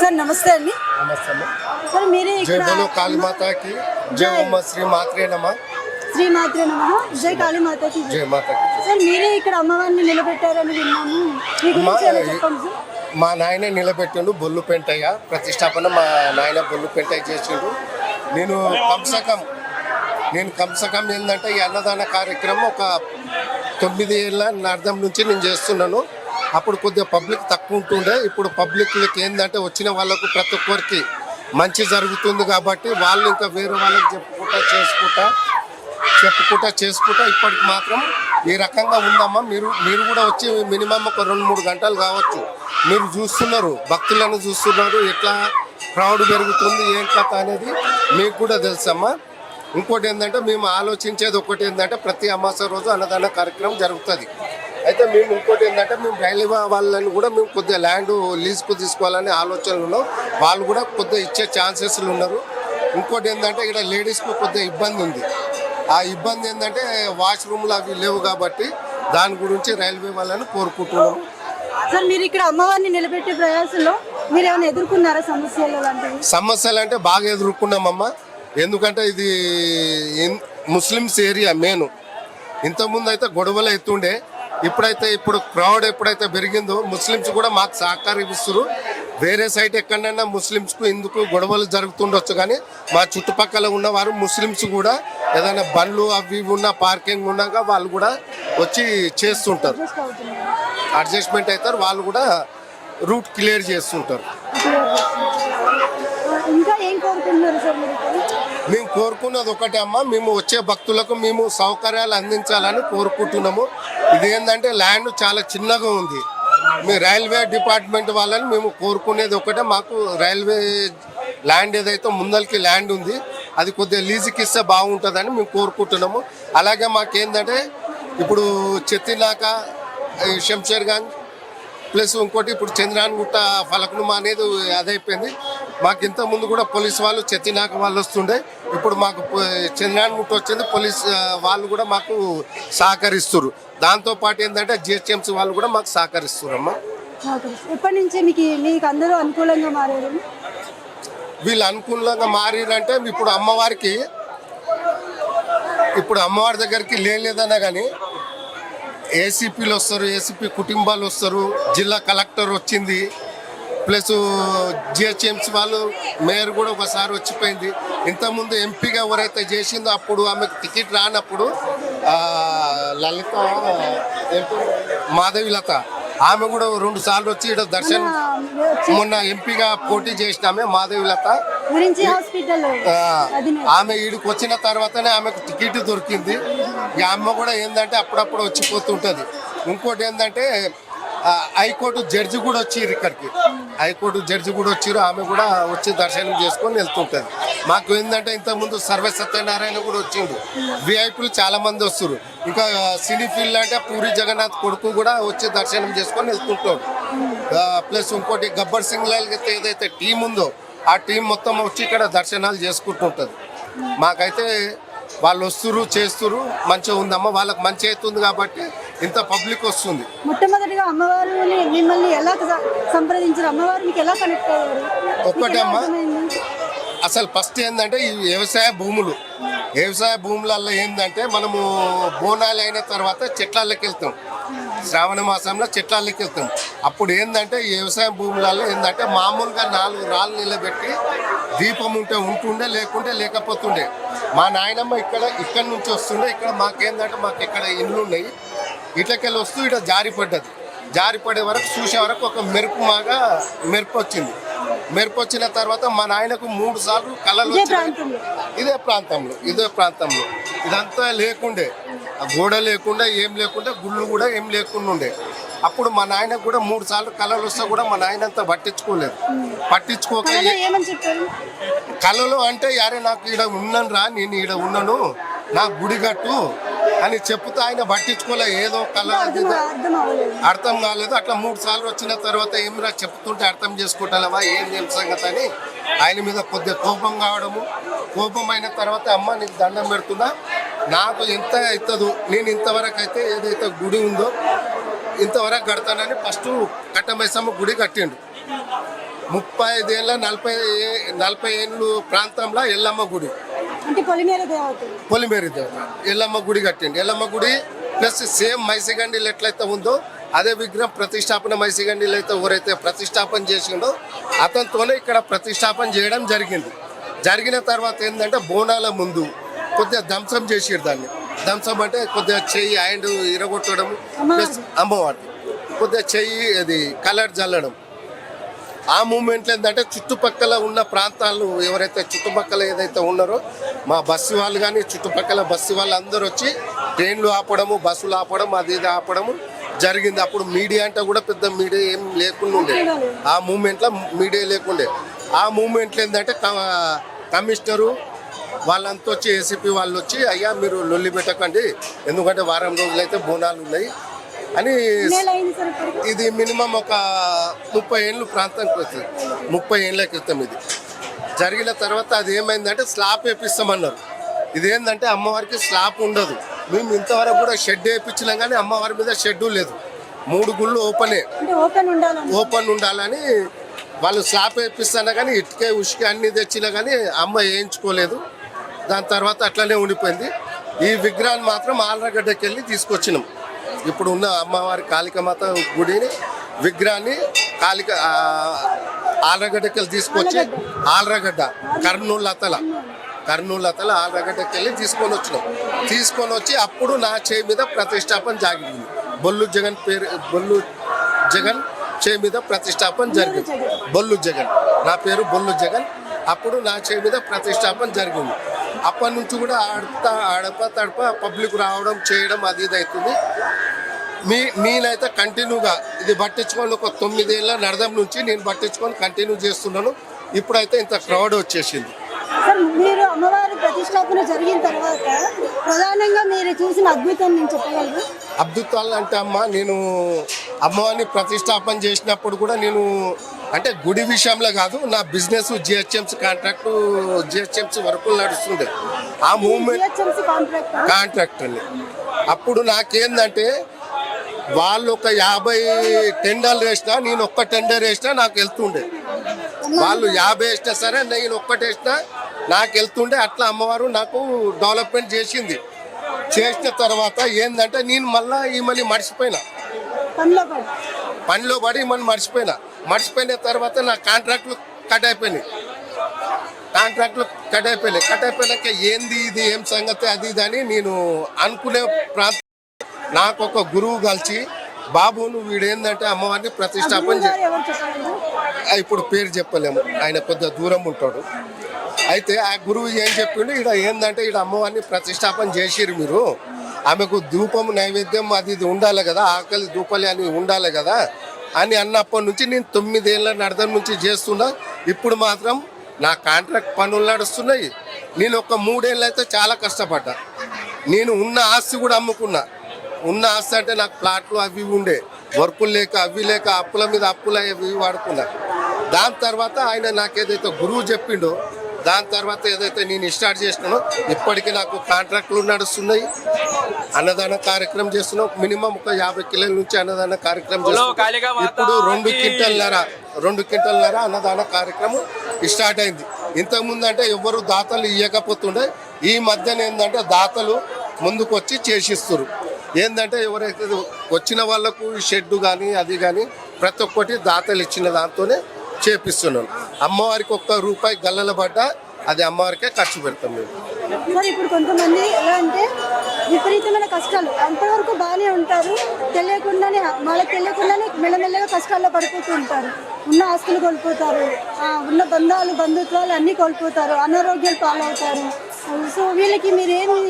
Sir నమస్తే అండి. Sir మీరే జై బోలో కాళీమాతాకి జై శ్రీ మాత్రే నమ. శ్రీ మాత్రే నమ. జై కాళీమాతకి జై. మాతాకి సార్ మీరే ఇక్కడ అమ్మవారిని నిలబెట్టారని విన్నాము. మీ గురించి చెప్పండి సార్? మా నాయన నిలబెట్టిండు బొల్లు పెంటయ్య. ప్రతిష్టాపన మా నాయన బొల్లు పెంటయ్య చేసిండు. నేను కంసకం నేను కంసకం ఏంటంటే ఈ అన్నదాన కార్యక్రమం ఒక తొమ్మిది ఏళ్ళ అర్థం నుంచి నేను చేస్తున్నాను. అప్పుడు కొద్దిగా పబ్లిక్ తక్కువ ఉంటుండే. ఇప్పుడు పబ్లిక్కి ఏంటంటే వచ్చిన వాళ్ళకు ప్రతి ఒక్కరికి మంచి జరుగుతుంది కాబట్టి వాళ్ళు ఇంకా వేరే వాళ్ళకి చెప్పుకుంటా చేసుకుంటా చెప్పుకుంటా చేసుకుంటా ఇప్పటికి మాత్రం ఈ రకంగా ఉందమ్మా. మీరు మీరు కూడా వచ్చి మినిమం ఒక రెండు మూడు గంటలు కావచ్చు. మీరు చూస్తున్నారు భక్తులను చూస్తున్నారు ఎట్లా క్రౌడ్ పెరుగుతుంది ఏం కథ అనేది మీకు కూడా తెలుసమ్మా. ఇంకోటి ఏంటంటే మేము ఆలోచించేది ఒకటి ఏంటంటే ప్రతి అమాస రోజు అన్నదాన కార్యక్రమం జరుగుతుంది. అయితే మేము ఇంకోటి ఏంటంటే మేము రైల్వే వాళ్ళని కూడా మేము కొద్దిగా ల్యాండ్ లీజ్కు తీసుకోవాలనే ఆలోచనలు ఉన్నాం. వాళ్ళు కూడా కొద్దిగా ఇచ్చే ఛాన్సెస్లు ఉన్నారు. ఇంకోటి ఏంటంటే ఇక్కడ లేడీస్కు కొద్దిగా ఇబ్బంది ఉంది. ఆ ఇబ్బంది ఏంటంటే వాష్రూమ్లు అవి లేవు కాబట్టి దాని గురించి రైల్వే వాళ్ళని కోరుకుంటున్నాం. సార్ మీరు ఇక్కడ అమ్మవారిని నిలబెట్టే ప్రయాసంలో మీరు ఏమైనా ఎదుర్కొన్నారా సమస్యలు లాంటివి సమస్యలు అంటే బాగా ఎదుర్కొన్నామమ్మా. ఎందుకంటే ఇది ముస్లిమ్స్ ఏరియా మెయిన్. ఇంతకుముందు అయితే గొడవలు అవుతుండే. ఇప్పుడైతే ఇప్పుడు క్రౌడ్ ఎప్పుడైతే పెరిగిందో ముస్లిమ్స్ కూడా మాకు సహకరిస్తారు వేరే సైడ్ ఎక్కడైనా ముస్లిమ్స్కు ఇందుకు గొడవలు జరుగుతుండొచ్చు కానీ మా చుట్టుపక్కల ఉన్నవారు ముస్లిమ్స్ కూడా ఏదైనా బండ్లు అవి ఇవి ఉన్న పార్కింగ్ ఉన్నాక వాళ్ళు కూడా వచ్చి చేస్తుంటారు. అడ్జస్ట్మెంట్ అవుతారు వాళ్ళు కూడా రూట్ క్లియర్ చేస్తుంటారు. ఇంకా ఏం కోరుకుంటున్నారు సార్ మేము కోరుకున్నది ఒకటే అమ్మ. మేము వచ్చే భక్తులకు మేము సౌకర్యాలు అందించాలని కోరుకుంటున్నాము. ఇది ఏంటంటే ల్యాండ్ చాలా చిన్నగా ఉంది. మీ రైల్వే డిపార్ట్మెంట్ వాళ్ళని మేము కోరుకునేది ఒకటే. మాకు రైల్వే ల్యాండ్ ఏదైతే ముందరికి ల్యాండ్ ఉంది అది కొద్దిగా లీజుకి ఇస్తే బాగుంటుందని మేము కోరుకుంటున్నాము. అలాగే మాకేంటంటే ఇప్పుడు చెత్తినాక ఈ శంషేర్గంజ్ ప్లస్ ఇంకోటి ఇప్పుడు చంద్రాన్ గుట్ట ఫలక్నుమా అనేది అదైపోయింది. మాకు ఇంత ముందు కూడా పోలీస్ వాళ్ళు చెత్తినాక వాళ్ళు వస్తుండే. ఇప్పుడు మాకు చంద్రాన్ గుట్ట వచ్చింది పోలీస్ వాళ్ళు కూడా మాకు సహకరిస్తారు దాంతో పాటు ఏంటంటే జిహెచ్ఎంసీ వాళ్ళు కూడా మాకు ఓకే. ఎప్పటి నుంచి మీకు మీకు అందరూ అనుకూలంగా మారారు? వీళ్ళు అనుకూలంగా మారిరంటే ఇప్పుడు అమ్మవారికి ఇప్పుడు అమ్మవారి దగ్గరికి లేదన్నా కానీ ఏసీపీలు వస్తారు ఏసీపీ కుటుంబాలు వస్తారు జిల్లా కలెక్టర్ వచ్చింది ప్లస్ జిహెచ్ఎంసీ వాళ్ళు మేయర్ కూడా ఒకసారి వచ్చిపోయింది. ఇంతకుముందు ఎంపీగా ఎవరైతే చేసిందో అప్పుడు ఆమెకు టికెట్ రానప్పుడు లలిత ఎంపీ మాధవి లత. ఆమె కూడా రెండు సార్లు వచ్చి ఇక్కడ దర్శనం మొన్న ఎంపీగా పోటీ చేసిన ఆమె మాధవి లత. గురించి హాస్పిటల్ ఆమె ఈడికి వచ్చిన తర్వాతనే ఆమెకు టికెట్ దొరికింది. ఈ అమ్మ కూడా ఏంటంటే అప్పుడప్పుడు వచ్చిపోతుంటుంది ఇంకోటి ఏంటంటే హైకోర్టు జడ్జి కూడా వచ్చిర్రు ఇక్కడికి. హైకోర్టు జడ్జి కూడా వచ్చిర్రు ఆమె కూడా వచ్చి దర్శనం చేసుకొని వెళ్తుంటుంది. మాకు ఏంటంటే ఇంతకుముందు సర్వే సత్యనారాయణ కూడా వచ్చిండు. విఐపీలు చాలా మంది వస్తారు ఇంకా సినీ ఫీల్డ్ అంటే పూరి జగన్నాథ్ కొడుకు కూడా వచ్చి దర్శనం చేసుకొని వెళ్తుంటాడు. ప్లస్ ఇంకోటి గబ్బర్ సింగ్ లాల్ ఏదైతే టీం ఉందో ఆ టీం మొత్తం వచ్చి ఇక్కడ దర్శనాలు చేసుకుంటుంటుంది. మాకైతే వాళ్ళు వస్తురు చేస్తురు మంచిగా ఉందమ్మ వాళ్ళకి మంచి అవుతుంది కాబట్టి ఇంత పబ్లిక్ వస్తుంది. మొట్టమొదటిగా అమ్మవారిని మిమ్మల్ని ఎలా సంప్రదించారు? అమ్మవారు మీకు ఎలా కనెక్ట్ అయ్యారు? ఒక్కటే అసలు ఫస్ట్ ఏంటంటే ఈ వ్యవసాయ భూములు. వ్యవసాయ భూములలో ఏంటంటే మనము బోనాలు అయిన తర్వాత చెట్లకి వెళ్తాం. శ్రావణ మాసంలో చెట్లకి వెళ్తాం. అప్పుడు ఏంటంటే ఈ వ్యవసాయ భూములలో ఏంటంటే మామూలుగా నాలుగు రాళ్ళు నిలబెట్టి దీపం ఉంటే ఉంటుండే లేకుంటే లేకపోతుండే. మా నాయనమ్మ ఇక్కడ ఇక్కడ నుంచి వస్తుండే. ఇక్కడ మాకేందంటే మాకు ఇక్కడ ఇండ్లు ఉన్నాయి ఇట్లకెళ్ళి వస్తూ ఇట్లా జారి పడ్డది జారి పడే వరకు చూసే వరకు ఒక మెరుపు మాగా మెరుపు వచ్చింది. మెరుపు వచ్చిన తర్వాత మా నాయనకు మూడు సార్లు కళలు ఇదే ప్రాంతంలో. ఇదే ప్రాంతంలో ఇదే ప్రాంతంలో. ఇదంతా లేకుండే ఆ గోడ లేకుండా ఏం లేకుండా గుళ్ళు కూడా ఏం లేకుండా ఉండే. అప్పుడు మా నాయనకు కూడా మూడు సార్లు కళలు వస్తే కూడా మా నాయన అంతా పట్టించుకోలేదు. పట్టించుకోక కళలో అంటే యారే నాకు ఈడ ఉన్నాను రా నేను ఈడ ఉన్నాను. నా గుడి కట్టు అని చెప్తే ఆయన పట్టించుకోలే. ఏదో కళ అర్థం కాలేదు. అట్లా మూడు సార్లు వచ్చిన తర్వాత ఏమిరా చెప్తుంటే అర్థం చేసుకుంటావా ఏం ఏం సంగతి అని ఆయన మీద కొద్దిగా కోపం కావడము. కోపం అయిన తర్వాత అమ్మ నీకు దండం పెడుతున్నా. నాకు ఎంత అవుతుందో నేను ఇంతవరకు అయితే ఏదైతే గుడి ఉందో ఇంతవరకు కడతానని ఫస్ట్ కట్టమైసమ్మ గుడి కట్టిండు. ముప్పై ఐదేళ్ళ నలభై నలభై ఏళ్ళు ప్రాంతంలో ఎల్లమ్మ గుడి. అంటే పొలిమేర దేవత. పొలిమేరి దేవత. ఎల్లమ్మ గుడి కట్టిండు. ఎల్లమ్మ గుడి ప్లస్ సేమ్ మైసిగండిలు ఎట్లయితే ఉందో అదే విగ్రహం ప్రతిష్టాపన మైసిగండిలు అయితే ఎవరైతే ప్రతిష్టాపన చేసిండో అతనితోనే ఇక్కడ ప్రతిష్టాపన చేయడం జరిగింది. జరిగిన తర్వాత ఏంటంటే బోనాల ముందు కొద్దిగా ధ్వంసం చేసిరు దాన్ని. ధ్వంసం అంటే కొద్దిగా చెయ్యి హ్యాండ్ ఇరగొట్టడం ప్లస్ అమ్మవారి కొద్దిగా చెయ్యి అది కలర్ జల్లడం. ఆ మూమెంట్లో ఏంటంటే చుట్టుపక్కల ఉన్న ప్రాంతాలు ఎవరైతే చుట్టుపక్కల ఏదైతే ఉన్నారో మా బస్సు వాళ్ళు కానీ చుట్టుపక్కల బస్సు వాళ్ళు అందరూ వచ్చి ట్రైన్లు ఆపడము బస్సులు ఆపడం అది ఇది ఆపడము జరిగింది. అప్పుడు మీడియా అంటే కూడా పెద్ద మీడియా ఏం లేకుండా ఉండే. ఆ మూమెంట్లో మీడియా లేకుండే. ఆ మూమెంట్లో ఏంటంటే క- కమిషనరు వాళ్ళంతా వచ్చి ఏసీపీ వాళ్ళు వచ్చి అయ్యా మీరు లొల్లి పెట్టకండి. ఎందుకంటే వారం రోజులైతే బోనాలు ఉన్నాయి. అని ఇది మినిమం ఒక ముప్పై ఏళ్ళు ప్రాంతానికి వస్తుంది ముప్పై ఏళ్ళ క్రితం ఇది. జరిగిన తర్వాత అది ఏమైందంటే స్లాబ్ వేపిస్తామన్నారు. ఇదేంటంటే అమ్మవారికి స్లాబ్ ఉండదు. మేము ఇంతవరకు కూడా షెడ్ వేయించినాం కానీ అమ్మవారి మీద షెడ్ లేదు. మూడు గుళ్ళు ఓపెనే. అంటే ఓపెన్ ఉండాలని. ఓపెన్ ఉండాలని వాళ్ళు స్లాబ్ వేపిస్తానా కానీ ఇటుకే ఉసుకే అన్ని తెచ్చినా కానీ అమ్మ వేయించుకోలేదు. దాని తర్వాత అట్లనే ఉండిపోయింది. ఈ విగ్రహాన్ని మాత్రం ఆలరగడ్డకి వెళ్ళి తీసుకొచ్చినాం. ఇప్పుడు ఉన్న అమ్మవారి కాళికమాత గుడిని విగ్రహాన్ని కాళిక ఆ, ఆలరగడ్డకి వెళ్ళి తీసుకొచ్చి ఆలరగడ్డ కర్నూలు లతల. కర్నూలు లతల ఆలరగడ్డకి వెళ్ళి తీసుకొని వచ్చినాం. తీసుకొని వచ్చి అప్పుడు నా చేయి మీద ప్రతిష్టాపన జాగింది బొల్లు జగన్ పేరు బొల్లు జగన్ చేయి మీద ప్రతిష్టాపన జరిగింది. బొల్లు జగన్. నా పేరు బొల్లు జగన్. అప్పుడు నా చేయి మీద ప్రతిష్టాపన జరిగింది. అప్పటి నుంచి కూడా ఆడతా ఆడప తడప పబ్లిక్ రావడం చేయడం అది ఇది అవుతుంది. మీ నేనైతే కంటిన్యూగా ఇది పట్టించుకొని ఒక తొమ్మిదేళ్ళ నడదం నుంచి నేను పట్టించుకొని కంటిన్యూ చేస్తున్నాను. ఇప్పుడైతే ఇంత క్రౌడ్ వచ్చేసింది. మీరు అమ్మవారి ప్రతిష్టాపన జరిగిన తర్వాత ప్రధానంగా మీరు చూసిన అద్భుతం నేను చెప్పగలరు అద్భుతాలు అంటే అమ్మ నేను అమ్మవారిని ప్రతిష్టాపన చేసినప్పుడు కూడా నేను అంటే గుడి విషయంలో కాదు నా బిజినెస్ జిహెచ్ఎంసీ కాంట్రాక్ట్ జిహెచ్ఎంసీ వరకు నడుస్తుండే ఆ మూమెంట్ కాంట్రాక్ట్ అని అప్పుడు నాకేందంటే వాళ్ళు ఒక యాభై టెండర్లు వేసినా నేను ఒక్క టెండర్ వేసినా నాకు వెళ్తుండే. వాళ్ళు యాభై వేసినా సరే నేను ఒక్కటి వేసినా నాకు వెళ్తుండే. అట్లా అమ్మవారు నాకు డెవలప్మెంట్ చేసింది. చేసిన తర్వాత ఏంటంటే నేను మళ్ళా ఈమెని మర్చిపోయినా. పనిలో పడి. ఈమెను మర్చిపోయినా. మర్చిపోయిన తర్వాత నా కాంట్రాక్ట్లు కట్ అయిపోయినాయి. కాంట్రాక్ట్లు కట్ అయిపోయినాయి. కట్ అయిపోయినాక ఏంది ఇది ఏం సంగతి అది ఇది అని నేను అనుకునే ప్రాంతం. నాకు ఒక గురువు కలిసి బాబు నువ్వు వీడేందంటే అమ్మవారిని ప్రతిష్టాపన ఇప్పుడు పేరు చెప్పలేము. ఆయన కొద్దిగా దూరం ఉంటాడు. అయితే ఆ గురువు ఏం చెప్పిండు? ఇక్కడ ఏంటంటే ఇక్కడ అమ్మవారిని ప్రతిష్టాపన చేసిరు మీరు. ఆమెకు ధూపం నైవేద్యం అది ఇది ఉండాలి కదా. ఆకలి ధూపలి అని ఉండాలి కదా. అని అన్నప్పటి నుంచి నేను తొమ్మిదేళ్ళ నడదం నుంచి చేస్తున్నా. ఇప్పుడు మాత్రం నా కాంట్రాక్ట్ పనులు నడుస్తున్నాయి. నేను ఒక మూడేళ్ళు అయితే చాలా కష్టపడ్డా. నేను ఉన్న ఆస్తి కూడా అమ్ముకున్నా. ఉన్న ఆస్తి అంటే నాకు ప్లాట్లు అవి ఉండే. వర్కులు లేక అవి లేక అప్పుల మీద అప్పులు అవి వాడుకున్నా. దాని తర్వాత ఆయన నాకు ఏదైతే గురువు చెప్పిండో దాని తర్వాత ఏదైతే నేను స్టార్ట్ చేసినానో ఇప్పటికీ నాకు కాంట్రాక్ట్లు నడుస్తున్నాయి. అన్నదాన కార్యక్రమం చేస్తున్నాం. మినిమం ఒక యాభై కిలోల నుంచి అన్నదాన కార్యక్రమం చేస్తున్నాం. ఇప్పుడు రెండు క్వింటల్నర రెండు క్వింటల్నర అన్నదాన కార్యక్రమం స్టార్ట్ అయింది. ఇంతకుముందు అంటే ఎవరు దాతలు ఇవ్వకపోతుండే ఈ మధ్యన ఏంటంటే దాతలు ముందుకు వచ్చి చేసిస్తారు ఏంటంటే ఎవరైతే వచ్చిన వాళ్ళకు షెడ్ కానీ అది కానీ ప్రతి ఒక్కటి దాతలు ఇచ్చిన దాంతోనే చేపిస్తున్నాను అమ్మవారికి ఒక్క రూపాయి గల్లల పడ్డా అది అమ్మవారికే ఖర్చు పెడతాం మేము. సార్ ఇప్పుడు కొంతమంది ఎలా అంటే విపరీతమైన కష్టాలు. అంతవరకు బాగానే ఉంటారు. తెలియకుండానే వాళ్ళకి తెలియకుండానే మెల్లమెల్లగా కష్టాల్లో పడిపోతూ ఉంటారు. ఉన్న ఆస్తులు కోల్పోతారు. ఉన్న బంధాలు బంధుత్వాలు అన్నీ కోల్పోతారు. అనారోగ్యాలు పాలవుతారు. సో వీళ్ళకి మీరేమి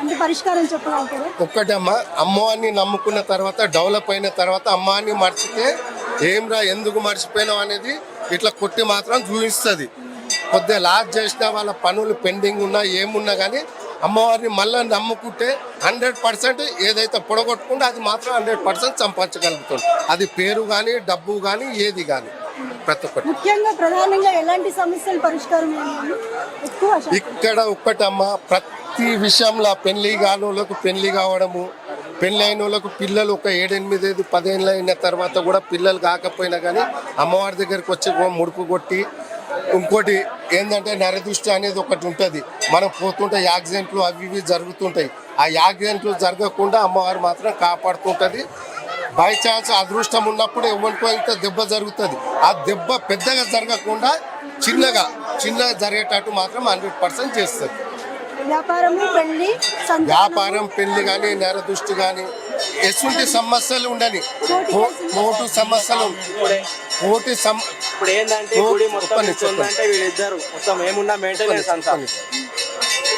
అంటే పరిష్కారం చెప్పగలుగుతారు? ఒక్కటమ్మ అమ్మవారిని నమ్ముకున్న తర్వాత డెవలప్ అయిన తర్వాత అమ్మవారిని మర్చితే ఏంరా ఎందుకు మర్చిపోయినావు అనేది ఇట్లా కొట్టి మాత్రం చూపిస్తుంది. కొద్దిగా లాస్ చేసిన వాళ్ళ పనులు పెండింగ్ ఉన్నా ఏమున్నా కానీ అమ్మవారిని మళ్ళీ నమ్ముకుంటే హండ్రెడ్ పర్సెంట్ ఏదైతే పొడగొట్టుకుంటే అది మాత్రం హండ్రెడ్ పర్సెంట్ సంపాదించగలుగుతుంది అది పేరు కానీ డబ్బు కానీ ఏది కానీ ప్రతి ఒక్కటి. ముఖ్యంగా ప్రధానంగా ఎలాంటి సమస్యలు పరిష్కారం అయ్యాయి ఎక్కువ శాతం. ఇక్కడ ఒక్కటమ్మ ప్రతి విషయంలో పెళ్ళి కానులకు పెళ్ళి కావడము పెళ్ళైన వాళ్ళకు పిల్లలు ఒక ఏడెనిమిది ఐదు పదేళ్ళు అయిన తర్వాత కూడా పిల్లలు కాకపోయినా కానీ అమ్మవారి దగ్గరికి వచ్చి ముడుపు కొట్టి ఇంకోటి ఏంటంటే నరదృష్టి అనేది ఒకటి ఉంటుంది. మనం పోతుంటే యాక్సిడెంట్లు అవి ఇవి జరుగుతుంటాయి. ఆ యాక్సిడెంట్లు జరగకుండా అమ్మవారు మాత్రం కాపాడుతుంటుంది. బై ఛాన్స్ అదృష్టం ఉన్నప్పుడు ఎవరికో ఇంత దెబ్బ జరుగుతుంది. ఆ దెబ్బ పెద్దగా జరగకుండా చిన్నగా చిన్నగా జరిగేటట్టు మాత్రం హండ్రెడ్ పర్సెంట్ చేస్తుంది. వ్యాపారము పెళ్ళి సంతానం. వ్యాపారం పెళ్ళి కానీ నేరదృష్టి కానీ ఎటువంటి సమస్యలు ఉండని. కో- కోర్టు సమస్యలు కోర్టు సమ్ ఇప్పుడు ఏంటంటే గుడి మొత్తం చెప్పండి, ఇస్తుందంటే వీళ్ళిద్దరు మొత్తం ఏమున్నా మెయింటెనెన్స్ అంతా.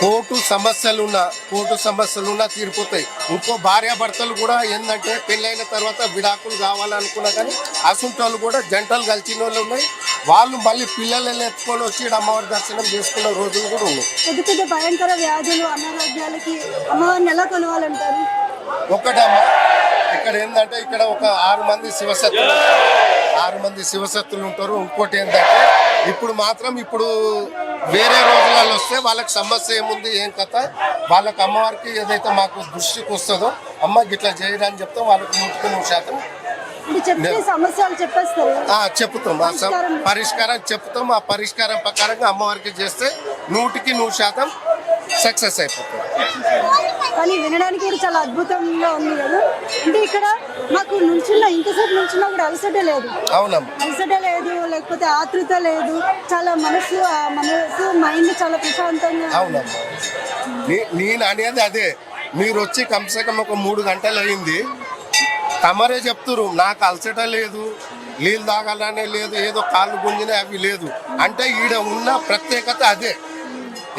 కోర్టు సమస్యలు ఉన్నా కోర్టు సమస్యలు ఉన్నా తీరిపోతాయి. ఇంకో భార్యాభర్తలు కూడా ఏంటంటే పెళ్ళైన తర్వాత విడాకులు కావాలనుకున్నా కానీ అసంటి వాళ్ళు కూడా జంటలు కలిసిన వాళ్ళు ఉన్నాయి. వాళ్ళు మళ్ళీ పిల్లలని ఎత్తుకొని వచ్చి అమ్మవారి దర్శనం చేసుకున్న రోజులు కూడా ఉన్నాయి. పెద్ద పెద్ద భయంకర వ్యాధులు అనారోగ్యాలకి అమ్మవారిని ఎలా కొలవాలంటారు? ఒకటమ్మా ఇక్కడ ఏంటంటే ఇక్కడ ఒక ఆరు మంది శివశక్తులు ఆరు మంది శివశక్తులు ఉంటారు. ఇంకోటి ఏంటంటే ఇప్పుడు మాత్రం ఇప్పుడు వేరే రోజులలో వస్తే వాళ్ళకి సమస్య ఏముంది ఏం కథ? వాళ్ళకి అమ్మవారికి ఏదైతే మాకు దృష్టికి వస్తుందో అమ్మ గిట్లా అని చెప్తే వాళ్ళకి నూటికి నూరు శాతం సమస్యలు చెప్పేస్తారు చెప్తాం. ఆ. పరిష్కారం. చెప్తాం. ఆ పరిష్కారం ప్రకారంగా అమ్మవారికి చేస్తే నూటికి నూరు శాతం సక్సెస్ అయిపోతుంది. కానీ వినడానికి కూడా చాలా అద్భుతంగా ఉంది కదా. అంటే ఇక్కడ మాకు నుంచున్న ఇంతసేపు నుంచున్నా కూడా అలసట లేదు. అవునమ్మా. అలసట లేదు లేకపోతే ఆతృత లేదు. చాలా మనసు ఆ మనసు మైండ్ చాలా ప్రశాంతంగా అవునమ్మా. నే- నేను అనేది అదే. మీరు వచ్చి కమ్సే కమ్ ఒక మూడు గంటలు అయింది. తమరే చెప్తురు నాకు అలసట లేదు నీళ్ళు తాగాలనే లేదు ఏదో కాళ్ళు గుంజినా అవి లేదు. అంటే ఈడ ఉన్న ప్రత్యేకత అదే.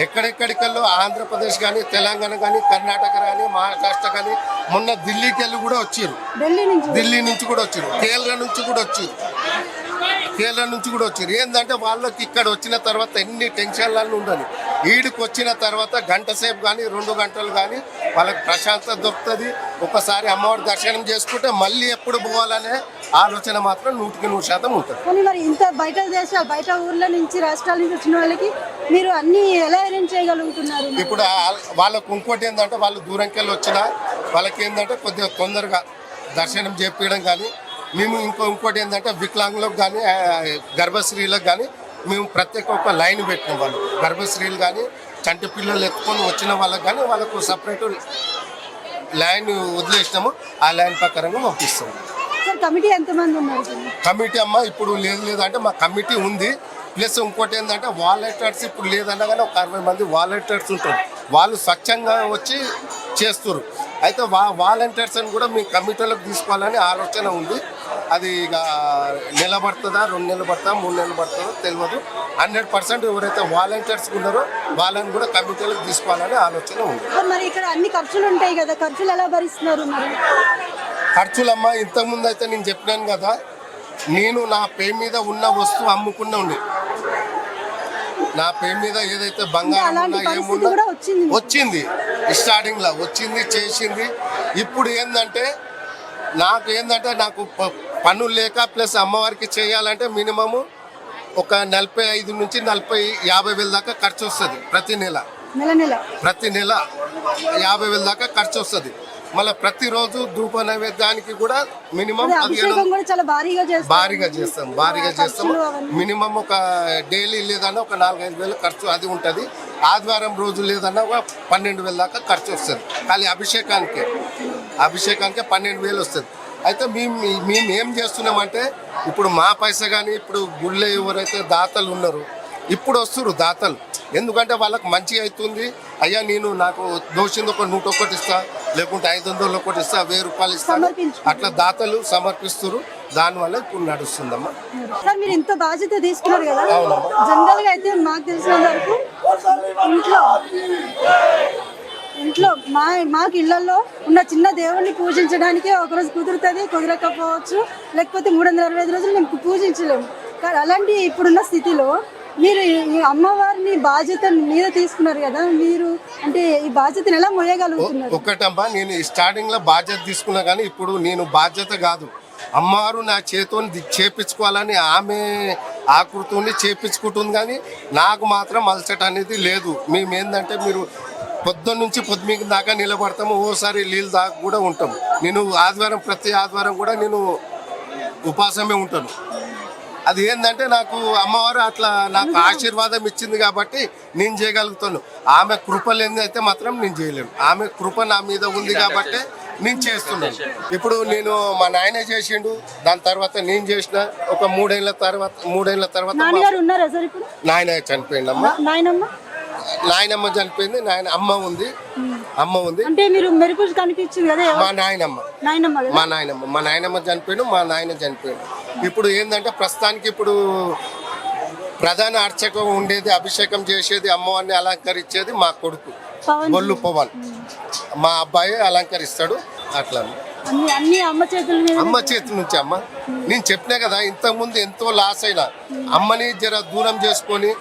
ఎక్కడెక్కడికెళ్ళో ఆంధ్రప్రదేశ్ కానీ తెలంగాణ కానీ కర్ణాటక కానీ మహారాష్ట్ర కానీ మొన్న ఢిల్లీకి వెళ్ళి కూడా వచ్చారు ఢిల్లీ నుంచి కూడా? వచ్చారు కేరళ నుంచి కూడా వచ్చారు కేరళ నుంచి కూడా వచ్చారు ఏంటంటే వాళ్ళకి ఇక్కడ వచ్చిన తర్వాత ఎన్ని టెన్షన్లను ఉండని. ఈడికి వచ్చిన తర్వాత గంట సేపు కానీ రెండు గంటలు కానీ వాళ్ళకి ప్రశాంతత దొరుకుతుంది. ఒకసారి అమ్మవారి దర్శనం చేసుకుంటే మళ్ళీ ఎప్పుడు పోవాలనే ఆలోచన మాత్రం నూటికి నూరు శాతం ఉంటుంది. కానీ మరి ఇంత బయట దేశాలు బయట ఊర్ల నుంచి రాష్ట్రాల నుంచి వచ్చిన వాళ్ళకి మీరు అన్ని ఎలా అరేంజ్ చేయగలుగుతున్నారు ఇప్పుడు వాళ్ళకు ఇంకోటి ఏంటంటే వాళ్ళు దూరంకి వెళ్ళి వచ్చినా వాళ్ళకి ఏంటంటే కొద్దిగా తొందరగా దర్శనం చేపించడం కానీ మేము ఇంకో ఇంకోటి ఏంటంటే వికలాంగులకు కానీ గర్భశ్రీలకు కానీ మేము ప్రత్యేక ఒక లైన్ పెట్టినాం వాళ్ళు. గర్భశ్రీలు కానీ చంటి పిల్లలు ఎత్తుకొని వచ్చిన వాళ్ళకి కానీ వాళ్ళకు సపరేట్ లైన్ వదిలేసినాము. ఆ లైన్ ప్రకారంగా పంపిస్తాము. కమిటీ ఎంతమంది ఉన్నారు? కమిటీ అమ్మ ఇప్పుడు లేదు లేదు అంటే మా కమిటీ ఉంది. ప్లస్ ఇంకోటి ఏంటంటే వాలంటీర్స్ ఇప్పుడు లేదన్నా కానీ ఒక అరవై మంది వాలంటీర్స్ ఉంటారు. వాళ్ళు స్వచ్ఛంగా వచ్చి చేస్తారు అయితే వా వాలంటీర్స్ అని కూడా మీ కమిటీలకు తీసుకోవాలని ఆలోచన ఉంది. అది ఇక నెల పడుతుందా? రెండు నెలలు పడుతుందా? మూడు నెలలు పడుతుందో తెలియదు హండ్రెడ్ పర్సెంట్ ఎవరైతే వాలంటీర్స్ ఉన్నారో వాళ్ళని కూడా కమిటీలకు తీసుకోవాలని ఆలోచన ఉంది. మరి ఇక్కడ అన్ని ఖర్చులు ఉంటాయి కదా. ఖర్చులు ఎలా భరిస్తున్నారు మరి? ఖర్చులమ్మ ఇంతకుముందు అయితే నేను చెప్పినాను కదా నేను నా పే మీద ఉన్న వస్తువు అమ్ముకున్నా ఉండే. నా పే మీద ఏదైతే బంగారం ఉన్నా ఏమున్నా కూడా వచ్చింది. మీకు. వచ్చింది స్టార్టింగ్లో వచ్చింది చేసింది. ఇప్పుడు ఏంటంటే నాకు ఏంటంటే నాకు పనులు లేక ప్లస్ అమ్మవారికి చేయాలంటే మినిమము ఒక నలభై ఐదు నుంచి నలభై యాభై వేల దాకా ఖర్చు వస్తుంది ప్రతి నెల. ప్రతి నెల యాభై వేల దాకా ఖర్చు వస్తుంది. మళ్ళీ ప్రతిరోజు ధూప నైవేద్యానికి కూడా మినిమం భారీగా చేస్తాం. భారీగా చేస్తాం. మినిమం ఒక డైలీ లేదన్నా ఒక నాలుగైదు వేలు ఖర్చు అది ఉంటుంది. ఆదివారం రోజు లేదన్నా ఒక పన్నెండు వేల దాకా ఖర్చు వస్తుంది. ఖాళీ అభిషేకానికి. అభిషేకానికి పన్నెండు వేలు వస్తుంది. అయితే మేము మేము ఏం చేస్తున్నామంటే ఇప్పుడు మా పైసా కానీ ఇప్పుడు గుళ్ళో ఎవరైతే దాతలు ఉన్నారు ఇప్పుడు వస్తున్నారు దాతలు. ఎందుకంటే వాళ్ళకి మంచి అవుతుంది. అయ్యా నేను నాకు దోషింది ఒక నూట ఒకటి ఇస్తా లేకుంటే ఐదు వందలు ఒకటి ఇస్తా వెయ్యి రూపాయలు ఇస్తాను సమర్పించు. అట్లా దాతలు సమర్పిస్తారు దానివల్ల ఇప్పుడు నడుస్తుందమ్మా. సార్ మీరు ఇంత బాధ్యత తీసుకున్నారు కదా? అయితే మాకు తెలిసిన వరకు ఇంట్లో ఇంట్లో మా మాకు ఇళ్ళలో ఉన్న చిన్న దేవుణ్ణి పూజించడానికి ఒకరోజు కుదురుతుంది కుదరకపోవచ్చు. లేకపోతే మూడు వందల అరవై ఐదు రోజులు మేము పూజించలేము. కానీ అలాంటి ఇప్పుడున్న స్థితిలో మీరు ఈ అమ్మవారిని బాధ్యత మీద తీసుకున్నారు కదా మీరు అంటే ఈ బాధ్యతను ఎలా మోయగలుగుతున్నారు? ఒక్కటమ్మా నేను స్టార్టింగ్లో బాధ్యత తీసుకున్నా కానీ ఇప్పుడు నేను బాధ్యత కాదు. అమ్మవారు నా చేతిని చేపించుకోవాలని ఆమె ఆకృతిని చేపించుకుంటుంది కానీ నాకు మాత్రం అలసట అనేది లేదు. మేము ఏంటంటే మీరు పొద్దున్న నుంచి పొద్దుమికి దాకా నిలబడతాము. ఓసారి నీళ్ళు దాకా కూడా ఉంటాం. నేను ఆదివారం ప్రతి ఆదివారం కూడా నేను ఉపాసమే ఉంటాను. అది ఏంటంటే నాకు అమ్మవారు అట్లా నాకు ఆశీర్వాదం ఇచ్చింది కాబట్టి నేను చేయగలుగుతాను. ఆమె కృప లేనిదైతే మాత్రం నేను చేయలేను. ఆమె కృప నా మీద ఉంది కాబట్టి నేను చేస్తున్నాను. ఇప్పుడు నేను మా నాయన చేసిండు. దాని తర్వాత నేను చేసిన ఒక మూడేళ్ళ తర్వాత మూడేళ్ళ తర్వాత నాయన చనిపోయిందమ్మ నాయనమ్మ చనిపోయింది నాయన అమ్మ ఉంది. అమ్మ ఉంది. అంటే మీరు కనిపించింది కదా మా నాయనమ్మ. మా నాయనమ్మ. మా నాయనమ్మ చనిపోయాడు మా నాయన చనిపోయాడు. ఇప్పుడు ఏంటంటే ప్రస్తుతానికి ఇప్పుడు ప్రధాన అర్చకం ఉండేది అభిషేకం చేసేది అమ్మవారిని అలంకరించేది మా కొడుకు బొల్లు పవన్. మా అబ్బాయి అలంకరిస్తాడు అట్లా చేతుల అమ్మ చేతి నుంచి అమ్మ. నేను చెప్పినా కదా ఇంతకుముందు ఎంతో లాస్ అయినా అమ్మని జర దూరం చేసుకొని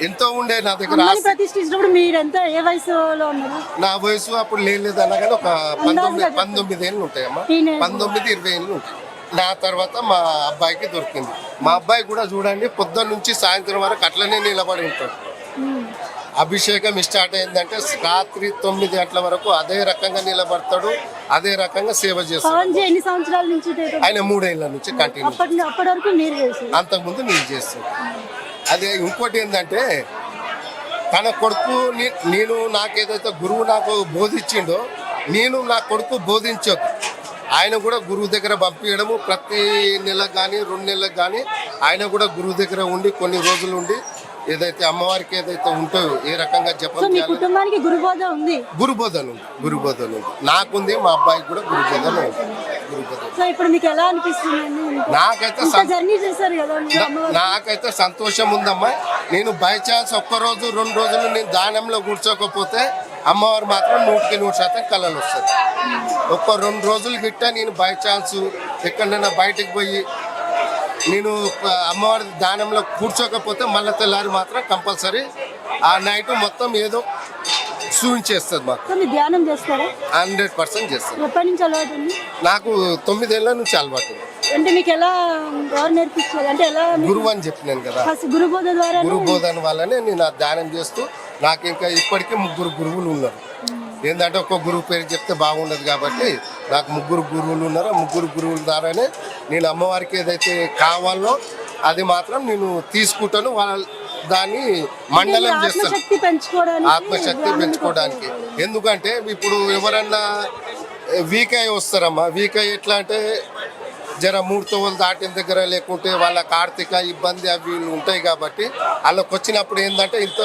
ఎంతో ఉండే నా దగ్గర అమ్మని ఆస్తి. ప్రతిష్ఠించినప్పుడు మీరెంత ఏ వయసులో ఉన్నారు? నా వయసు అప్పుడు లేదు అన్నా కానీ ఒక పంతొమ్మిది పంతొమ్మిది ఏళ్ళు ఉంటాయమ్మా Teenage. పంతొమ్మిది ఇరవై ఏళ్ళు ఉంటాయి. నా తర్వాత మా అబ్బాయికి దొరికింది. మా అబ్బాయి కూడా చూడండి పొద్దున్న నుంచి సాయంత్రం వరకు అట్లనే నిలబడి ఉంటాడు. ఉమ్. అభిషేకం స్టార్ట్ అయిందంటే రాత్రి తొమ్మిది గంటల వరకు అదే రకంగా నిలబడతాడు అదే రకంగా సేవ చేస్తాడు. పవన్ జీ ఎన్ని సంవత్సరాల నుంచి చేశారు? ఆయన మూడేళ్ళ నుంచి కంటిన్యూ అప్పటి అప్పటి వరకు మీరు చేశారు అంతకుముందు నేను చేస్తాను అదే ఇంకోటి ఏంటంటే తన కొడుకు నీ- నేను నాకేదైతే గురువు నాకు బోధించిండో నేను నా కొడుకు బోధించదు. ఆయన కూడా గురువు దగ్గర పంపించడము ప్రతి నెల కానీ రెండు నెలలకు కానీ ఆయన కూడా గురువు దగ్గర ఉండి కొన్ని రోజులు ఉండి ఏదైతే అమ్మవారికి ఏదైతే ఉంటుందో ఏ రకంగా సో జపం మీ చేయాలి? కుటుంబానికి గురుబోధ ఉంది? గురుబోధన ఉంది గురుబోధన ఉంది. నాకుంది మా అబ్బాయికి కూడా ఉంది. సో ఇప్పుడు మీకు ఎలా అనిపిస్తుంది నాకైతే ఇంత సం- జర్నీ చేశారు కదా మీరు నా- అమ్మవారు నాకైతే సంతోషం ఉందమ్మా. నేను బై ఛాన్స్ ఒక్క రోజు రెండు రోజులు నేను దానంలో కూర్చోకపోతే అమ్మవారు మాత్రం నూటికి నూరు శాతం కళలు వస్తుంది ఒక్క రెండు రోజులు గిట్ట నేను బై ఛాన్స్ ఎక్కడైనా బయటకు పోయి నేను అమ్మవారి దానంలో కూర్చోకపోతే మళ్ళీ తెల్లారి మాత్రం కంపల్సరీ ఆ నైట్ మొత్తం ఏదో చూపించేస్తుంది మాకు. ధ్యానం చేస్తారా? హండ్రెడ్ పర్సెంట్ చేస్తుంది ఎప్పటి నుంచి అలవాటు ఉంది? నాకు తొమ్మిదేళ్ళ నుంచి అలవాటు. అంటే మీకు ఎలా ఎవరు నేర్పించారు? అంటే ఎలా గురువు అని చెప్పినాను కదా. ఫస్ట్ గురుబోధ ద్వారా గురు బోధన వల్లనే నేను ధ్యానం చేస్తూ నాకు ఇంకా ఇప్పటికీ ముగ్గురు గురువులు ఉన్నారు. ఏంటంటే ఒక్క గురువు పేరు చెప్తే బాగుండదు కాబట్టి నాకు ముగ్గురు గురువులు ఉన్నారు. ముగ్గురు గురువుల ద్వారానే నేను అమ్మవారికి ఏదైతే కావాలో అది మాత్రం నేను తీసుకుంటాను. వాళ్ళ దాన్ని మండలం చేస్తాను. ఆత్మశక్తి పెంచుకోవడానికి ఎందుకంటే ఇప్పుడు ఎవరన్నా వీక్ అయి వస్తారమ్మా. వీక్ అయ్యి ఎట్లా అంటే జర మూడు తోవలు దాటిన దగ్గర లేకుంటే వాళ్ళకి ఆర్థిక ఇబ్బంది అవి ఉంటాయి కాబట్టి వాళ్ళకి వచ్చినప్పుడు ఏంటంటే ఇంత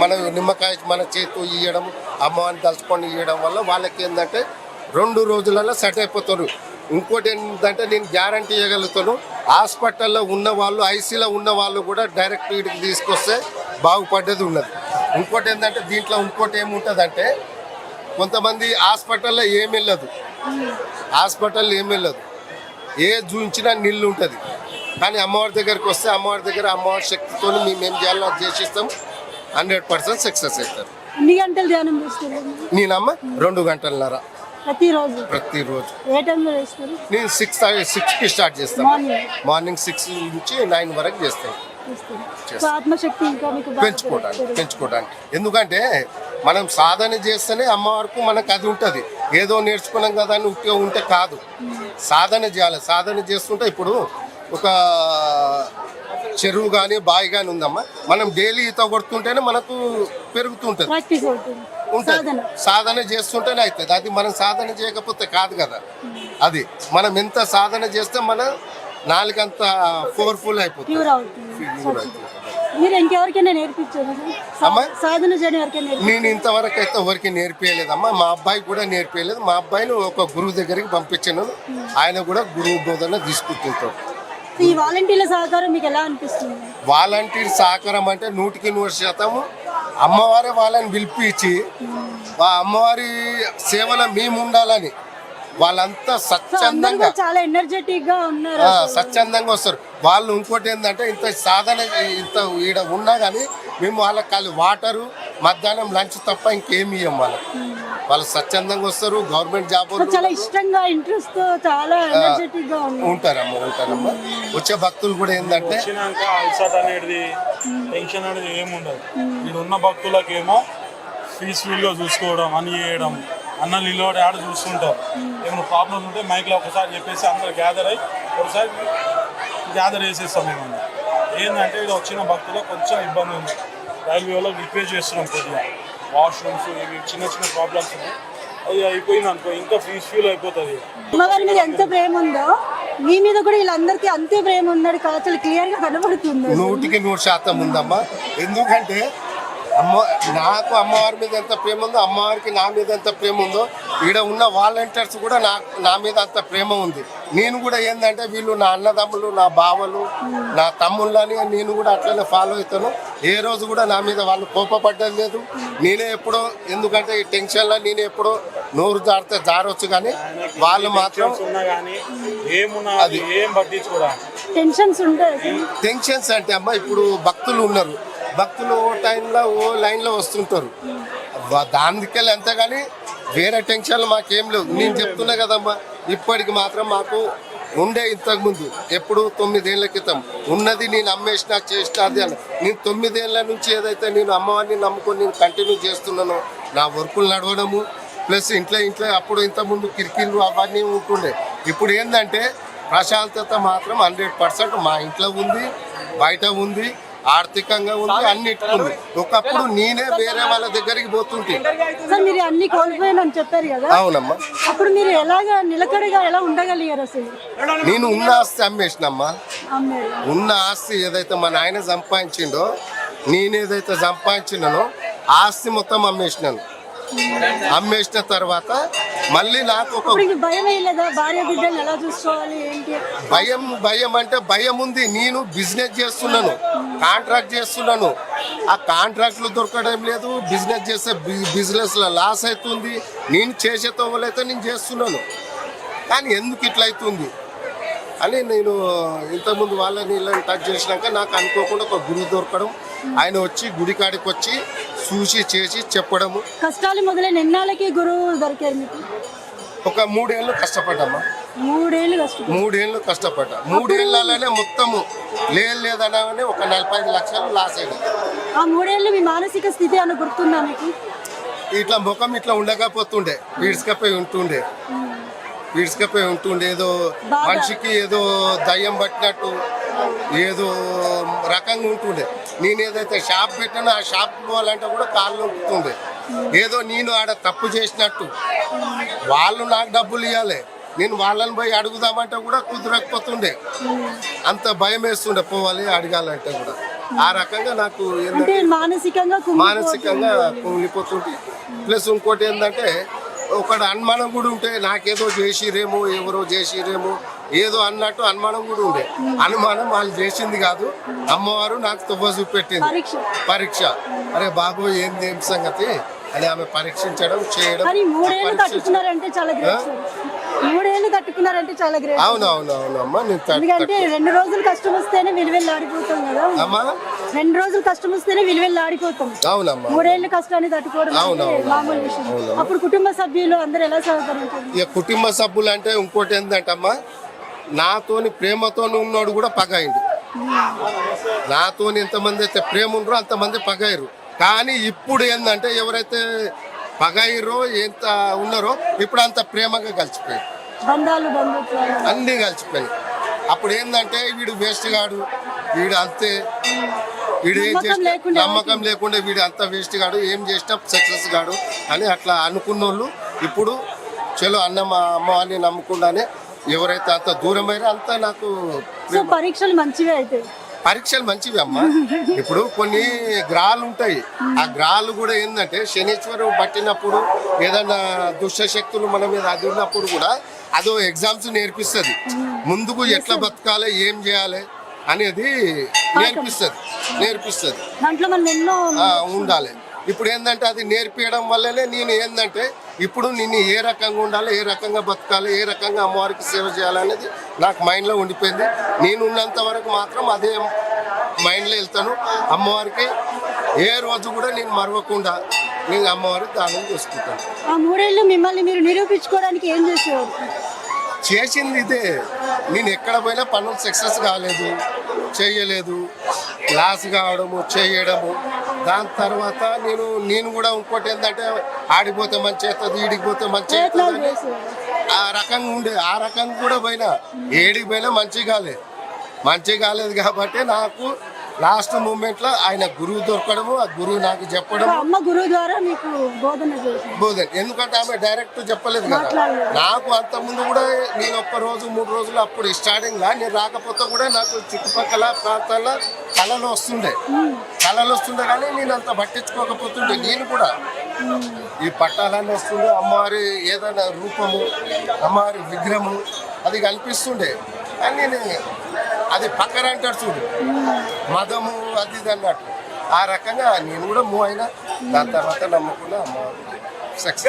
మన నిమ్మకాయ మన చేతు ఇవ్వడం అమ్మవారిని తలుచుకొని ఇవ్వడం వల్ల వాళ్ళకి ఏంటంటే రెండు రోజులలో సెట్ అయిపోతారు. ఇంకోటి ఏంటంటే నేను గ్యారంటీ ఇవ్వగలుగుతాను హాస్పిటల్లో ఉన్న వాళ్ళు ఐసీలో ఉన్న వాళ్ళు కూడా డైరెక్ట్ వీటికి తీసుకొస్తే బాగుపడ్డది ఉన్నది. ఇంకోటి ఏంటంటే దీంట్లో ఇంకోటి ఏముంటుందంటే కొంతమంది హాస్పిటల్లో ఏమి వెళ్ళదు. హాస్పిటల్లో ఏమి వెళ్ళదు. ఏ చూపించినా నీళ్ళు ఉంటుంది. కానీ అమ్మవారి దగ్గరికి వస్తే అమ్మవారి దగ్గర అమ్మవారి శక్తితో మేము ఏం చేయాలో అది చేసిస్తాం. హండ్రెడ్ పర్సెంట్ సక్సెస్ అవుతారు. ఎన్ని గంటలు ధ్యానం చేస్తారు? నేనమ్మ రెండు గంటలన్నర. ప్రతిరోజు? ప్రతిరోజు. ఏ టైంలో చేస్తారు? నేను సిక్స్ సిక్స్కి స్టార్ట్ చేస్తాను. మార్నింగ్. సిక్స్ నుంచి నైన్ వరకు చేస్తాను. ఆత్మశక్తి ఇంకా మీకు పెంచుకోవడానికి. పెంచుకోవడానికి ఎందుకంటే మనం సాధన చేస్తేనే అమ్మవారికి మనకు అది ఉంటుంది. ఏదో నేర్చుకున్నాం కదా అని ఉట్టిగా ఉంటే కాదు. సాధన చేయాలి. సాధన చేస్తుంటే ఇప్పుడు ఒక చెరువు కానీ బావి కానీ ఉందమ్మా. మనం డైలీ ఈత కొడుతుంటేనే మనకు పెరుగుతుంటుంది. ప్రాక్టీస్ అవుతుంది. ఉంటుంది. సాధన. చేస్తుంటేనే అవుతుంది. అది మనం సాధన చేయకపోతే కాదు కదా. అది మనం ఎంత సాధన చేస్తే మన నాలుగంత పవర్ఫుల్ అయిపోతుంది. మీరు ఇంకెవరికైనా నేర్పించారు? సాధన చేయడం నేను ఇంతవరకు అయితే ఎవరికి నేర్పియలేదమ్మా మా అబ్బాయి కూడా నేర్పియలేదు మా అబ్బాయిని ఒక గురువు దగ్గరికి పంపించాను. ఆయన కూడా గురువు బోధన తీసుకుంటుంటాడు. ఈ వాలంటీర్ల సహకారం మీకు ఎలా అనిపిస్తుంది? వాలంటీర్ సహకారం అంటే నూటికి నూరు శాతము అమ్మవారే వాళ్ళని పిలిపించి ఆ అమ్మవారి సేవలో మేము ఉండాలని వాళ్ళంతా స్వచ్ఛందంగా చాలా ఎనర్జెటిక్గా ఉన్నారు స్వచ్ఛందంగా వస్తారు. వాళ్ళు ఇంకోటి ఏంటంటే ఇంత సాధన ఇంత ఈడ ఉన్నా కానీ మేము వాళ్ళకి ఖాళీ వాటరు మధ్యాహ్నం లంచ్ తప్ప ఇంకేమి ఇవ్వం వాళ్ళకి. వాళ్ళు స్వచ్ఛందంగా వస్తారు గవర్నమెంట్ జాబ్ చాలా ఇష్టంగా ఇంట్రెస్ట్తో చాలా ఎనర్జెటిక్గా ఉంటారమ్మా ఉంటారమ్మా. వచ్చే భక్తులు కూడా ఏంటంటే అనేది టెన్షన్ అనేది ఏముండదు. ఇక్కడ ఉన్న భక్తులకేమో పీస్ఫుల్గా చూసుకోవడం అని చేయడం. అన్న నిలబడి ఆడ చూస్తుంటారు ఏమైనా ప్రాబ్లమ్స్ ఉంటే మైక్లో ఒకసారి చెప్పేసి అందరు గ్యాదర్ అయ్యి ఒకసారి గ్యాదర్ చేసేస్తాం మేము ఏంటంటే ఇక్కడ వచ్చిన భక్తులకు కొంచెం ఇబ్బంది ఉంది. రైల్వే వాళ్ళకి రిక్వెస్ట్ చేస్తున్నాం కొద్దిగా. వాష్రూమ్స్ ఇవి చిన్న చిన్న ప్రాబ్లమ్స్ ఉన్నాయి. అది అయిపోయింది అనుకో ఇంకా పీస్ఫుల్ అయిపోతుంది. అమ్మవారి మీద ఎంత ప్రేమ ఉందో మీ మీద కూడా వీళ్ళందరికీ అంతే ప్రేమ ఉన్నాడు కదా చాలా క్లియర్గా కనబడుతుంది. నూటికి నూరు శాతం ఉందమ్మా. ఎందుకంటే అమ్మ నాకు అమ్మవారి మీద ఎంత ప్రేమ ఉందో అమ్మవారికి నా మీద ఎంత ప్రేమ ఉందో ఈడ ఉన్న వాలంటీర్స్ కూడా నా నా మీద అంత ప్రేమ ఉంది. నేను కూడా ఏంటంటే వీళ్ళు నా అన్నదమ్ములు నా బావలు నా తమ్ముళ్ళని నేను కూడా అట్లనే ఫాలో అవుతాను. ఏ రోజు కూడా నా మీద వాళ్ళు కోపపడ్డది లేదు. నేనే ఎప్పుడో ఎందుకంటే ఈ టెన్షన్లో నేను ఎప్పుడో నోరు జారితే జారొచ్చు కానీ వాళ్ళు మాత్రం అది ఏం పట్టించుకోవడం టెన్షన్స్ ఉంటాయి. టెన్షన్స్ అంటే అమ్మ ఇప్పుడు భక్తులు ఉన్నారు. భక్తులు ఓ టైంలో ఓ లైన్లో వస్తుంటారు. దానికెళ్ళి అంతే కానీ వేరే టెన్షన్లు మాకేం లేవు. నేను చెప్తున్నా కదమ్మా ఇప్పటికి మాత్రం మాకు ఉండే ఇంతకుముందు ఎప్పుడు తొమ్మిదేళ్ళ క్రితం ఉన్నది నేను అమ్మేసిన చేసిన అది అని. నేను తొమ్మిదేళ్ళ నుంచి ఏదైతే నేను అమ్మవారిని నమ్ముకొని నేను కంటిన్యూ చేస్తున్నానో నా వర్కులు నడవడము ప్లస్ ఇంట్లో ఇంట్లో అప్పుడు ఇంతకుముందు కిరికీలు అవన్నీ ఉంటుండే. ఇప్పుడు ఏంటంటే ప్రశాంతత మాత్రం హండ్రెడ్ పర్సెంట్ మా ఇంట్లో ఉంది బయట ఉంది. ఆర్థికంగా ఉంది అన్నిటికీ ఉంది ఒకప్పుడు నేనే వేరే వాళ్ళ దగ్గరికి పోతుంటే. సార్ మీరు అన్ని కోల్పోయానని చెప్పారు కదా. అవునమ్మా. అప్పుడు మీరు ఎలాగా నిలకడగా ఎలా ఉండగలిగారు అసలు? నేను ఉన్న ఆస్తి అమ్మేసినమ్మా. ఉన్న ఆస్తి ఏదైతే మా నాయన సంపాదించిండో నేనేదైతే సంపాదించినానో ఆ ఆస్తి మొత్తం అమ్మేసినాను. అమ్మేసిన తర్వాత మళ్ళీ నాకు ఒక ఇప్పుడు ఇంక భయం వేయలేదా? భార్య బిడ్డలు ఎలా చూసుకోవాలి ఏంటి? భయం భయం అంటే భయం ఉంది. నేను బిజినెస్ చేస్తున్నాను. కాంట్రాక్ట్ చేస్తున్నాను. ఆ కాంట్రాక్ట్లు దొరకడం లేదు. బిజినెస్ చేసే బిజినెస్ లాస్ అవుతుంది. నేను చేసే తోవలైతే నేను చేస్తున్నాను. కానీ ఎందుకు ఇట్లా అవుతుంది? అని నేను ఇంతకుముందు వాళ్ళని వీళ్ళని టచ్ చేసినాక నాకు అనుకోకుండా ఒక గురి దొరకడం ఆయన వచ్చి గుడి కాడికి వచ్చి చూసి చేసి చెప్పడము. కష్టాలు మొదలైన ఎన్నాళ్ళకి గురువు దొరికారు మీకు? ఒక మూడేళ్ళు కష్టపడ్డమ్మా మూడేళ్ళు కష్టం మూడేళ్ళు కష్టపడ్డా. మూడేళ్ళలోనే మొత్తము లేదు లేదనగానే ఒక నలభై ఐదు లక్షలు లాస్ అయ్యింది ఆ మూడేళ్ళు మీ మానసిక స్థితి అని గుర్తుందా మీకు? ఇట్లా ముఖం ఇట్లా ఉండకపోతుండే. పీడ్చుకపోయి ఉంటుండే. పీడ్చుకపోయి ఉంటుండే. ఏదో. మనిషికి ఏదో దయ్యం పట్టినట్టు ఏదో రకంగా ఉంటుండే. నేను ఏదైతే షాప్ పెట్టానో ఆ షాప్ పోవాలంటే కూడా కాళ్ళు నొప్పుతుండే. ఏదో నేను ఆడ తప్పు చేసినట్టు. వాళ్ళు నాకు డబ్బులు ఇవ్వాలి నేను వాళ్ళని పోయి అడుగుదామంటే కూడా కుదరకపోతుండే. అంత భయం వేస్తుండే పోవాలి అడగాలంటే కూడా. ఆ రకంగా నాకు మానసికంగా. మానసికంగా కుంగిపోతుంటే ప్లస్ ఇంకోటి ఏంటంటే ఒకడు అనుమానం కూడా ఉంటే నాకేదో చేసిరేమో ఎవరో చేసిరేమో ఏదో అన్నట్టు అనుమానం కూడా ఉండే. అనుమానం వాళ్ళు చేసింది కాదు. అమ్మవారు నాకు తువ్వ చూపెట్టింది. పరీక్ష. పరీక్ష. అరే బాబు ఏంది ఏం సంగతి? అని ఆమె పరీక్షించడం చేయడం కానీ మూడేళ్ళు తట్టుకున్నారంటే చాలా గ్రేట్ సార్. మూడేళ్ళు తట్టుకున్నారంటే చాలా గ్రేట్ అవును అవును అవును అమ్మా నేను తట్- ఎందుకంటే రెండు రోజులు కష్టం వస్తేనే విలువెళ్ళి ఆడిపోతాం కదా. అమ్మా? రెండు రోజులు కష్టం వస్తేనే విలువెళ్ళి ఆడిపోతాం. అవునమ్మా. మూడేళ్ళు కష్టాన్ని తట్టుకోవడం అవును, అంటే అవును, మామూలు విషయం. అప్పుడు కుటుంబ సభ్యులు అందరూ ఎలా సహకరించారు? ఇక కుటుంబ సభ్యులు అంటే ఇంకోటి ఏంటంటమ్మా నాతోని ప్రేమతోని ఉన్నోడు కూడా పగాయిండు నాతోని ఎంతమంది అయితే ప్రేమ ఉన్నారో అంతమంది పగాయరు కానీ ఇప్పుడు ఏంటంటే ఎవరైతే పగాయిరో ఎంత ఉన్నారో ఇప్పుడు అంత ప్రేమగా కలిసిపోయారు. అన్నీ కలిసిపోయినాయి అప్పుడు ఏంటంటే వీడు వేస్ట్ గాడు వీడు అంతే. వీడు ఏం చేసిన నమ్మకం లేకుండా వీడు అంత వేస్ట్ గాడు ఏం చేసినా సక్సెస్ గాడు అని అట్లా అనుకున్నోళ్ళు ఇప్పుడు చలో అన్న మా అమ్మ వాళ్ళని నమ్మకుండానే ఎవరైతే అంత దూరమైనా అంత నాకు పరీక్షలు మంచివే అయితే. పరీక్షలు మంచివి అమ్మ. ఇప్పుడు కొన్ని గ్రహాలు ఉంటాయి. ఆ గ్రహాలు కూడా ఏంటంటే శనీశ్వరం పట్టినప్పుడు ఏదైనా దుష్ట శక్తులు మన మీద అది ఉన్నప్పుడు కూడా అదో ఎగ్జామ్స్ నేర్పిస్తుంది. ముందుకు ఎట్లా బతకాలి ఏం చేయాలి అనేది నేర్పిస్తుంది. నేర్పిస్తుంది. ఉండాలి. ఇప్పుడు ఏంటంటే అది నేర్పించడం వల్లనే నేను ఏంటంటే ఇప్పుడు నేను ఏ రకంగా ఉండాలి ఏ రకంగా బతకాలి ఏ రకంగా అమ్మవారికి సేవ చేయాలి అనేది నాకు మైండ్లో ఉండిపోయింది. నేను ఉన్నంత వరకు మాత్రం అదే మైండ్లో వెళ్తాను. అమ్మవారికి ఏ రోజు కూడా నేను మరవకుండా నేను అమ్మవారికి దానం చేసుకుంటాను. ఆ మూడేళ్ళు మిమ్మల్ని మీరు నిరూపించుకోవడానికి ఏం చేసేవారు? చేసింది ఇదే. నేను ఎక్కడ పోయినా పనులు సక్సెస్ కాలేదు చేయలేదు. లాస్ కావడము చేయడము. దాని తర్వాత నేను నేను కూడా ఇంకోటి ఏంటంటే ఆడిపోతే మంచి అవుతుంది ఈడికి మంచి ప్రయత్నాలు అవుతుంది ఆ రకంగా ఉండే ఆ రకంగా కూడా పోయినా ఏడికి పోయినా మంచి కాలేదు. మంచి కాలేదు కాబట్టి నాకు లాస్ట్ మూమెంట్లో ఆయన గురువు దొరకడము ఆ గురువు నాకు చెప్పడం అమ్మ గురువు ద్వారా మీకు బోధన బోధన. ఎందుకంటే ఆమె డైరెక్ట్ చెప్పలేదు కదా. నాకు అంత ముందు కూడా నేను ఒక్క రోజు మూడు రోజులు అప్పుడు స్టార్టింగ్ లా నేను రాకపోతే కూడా నాకు చుట్టుపక్కల ప్రాంతాల్లో కళలు వస్తుండే. కళలు వస్తుండే కానీ నేను అంత పట్టించుకోకపోతుండే నేను కూడా. ఈ పట్టాలన్నీ వస్తుండే అమ్మవారి ఏదైనా రూపము అమ్మవారి విగ్రహము అది కనిపిస్తుండే. కానీ నేను అది పక్కన అంటాడు చూడు. మదము అది ఇది అన్నట్టు. ఆ రకంగా నేను కూడా మూవ్ అయినా దాని తర్వాత నమ్ముకున్న అమ్మవారు సక్సెస్